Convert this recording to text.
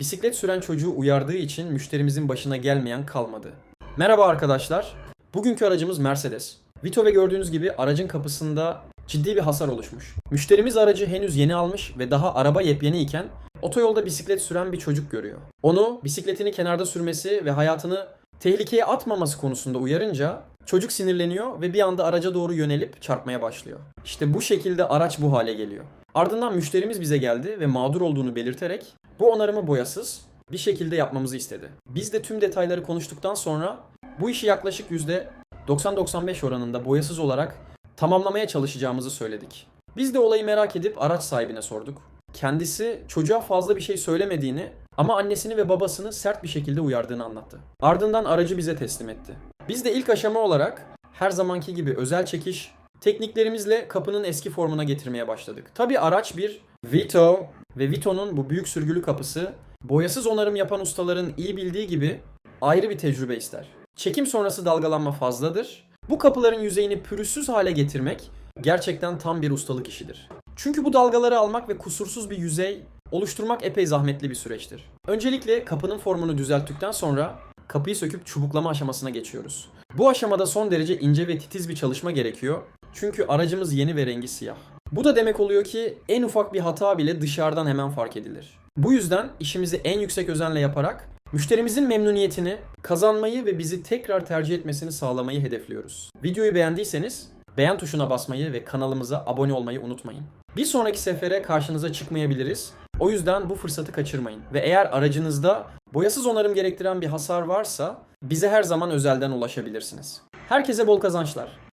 bisiklet süren çocuğu uyardığı için müşterimizin başına gelmeyen kalmadı. Merhaba arkadaşlar. Bugünkü aracımız Mercedes. Vito ve gördüğünüz gibi aracın kapısında ciddi bir hasar oluşmuş. Müşterimiz aracı henüz yeni almış ve daha araba yepyeni iken otoyolda bisiklet süren bir çocuk görüyor. Onu bisikletini kenarda sürmesi ve hayatını tehlikeye atmaması konusunda uyarınca çocuk sinirleniyor ve bir anda araca doğru yönelip çarpmaya başlıyor. İşte bu şekilde araç bu hale geliyor. Ardından müşterimiz bize geldi ve mağdur olduğunu belirterek bu onarımı boyasız bir şekilde yapmamızı istedi. Biz de tüm detayları konuştuktan sonra bu işi yaklaşık %90-95 oranında boyasız olarak tamamlamaya çalışacağımızı söyledik. Biz de olayı merak edip araç sahibine sorduk. Kendisi çocuğa fazla bir şey söylemediğini ama annesini ve babasını sert bir şekilde uyardığını anlattı. Ardından aracı bize teslim etti. Biz de ilk aşama olarak her zamanki gibi özel çekiş tekniklerimizle kapının eski formuna getirmeye başladık. Tabi araç bir Vito ve Vito'nun bu büyük sürgülü kapısı boyasız onarım yapan ustaların iyi bildiği gibi ayrı bir tecrübe ister. Çekim sonrası dalgalanma fazladır. Bu kapıların yüzeyini pürüzsüz hale getirmek gerçekten tam bir ustalık işidir. Çünkü bu dalgaları almak ve kusursuz bir yüzey oluşturmak epey zahmetli bir süreçtir. Öncelikle kapının formunu düzelttikten sonra kapıyı söküp çubuklama aşamasına geçiyoruz. Bu aşamada son derece ince ve titiz bir çalışma gerekiyor. Çünkü aracımız yeni ve rengi siyah. Bu da demek oluyor ki en ufak bir hata bile dışarıdan hemen fark edilir. Bu yüzden işimizi en yüksek özenle yaparak müşterimizin memnuniyetini kazanmayı ve bizi tekrar tercih etmesini sağlamayı hedefliyoruz. Videoyu beğendiyseniz beğen tuşuna basmayı ve kanalımıza abone olmayı unutmayın. Bir sonraki sefere karşınıza çıkmayabiliriz. O yüzden bu fırsatı kaçırmayın. Ve eğer aracınızda boyasız onarım gerektiren bir hasar varsa bize her zaman özelden ulaşabilirsiniz. Herkese bol kazançlar.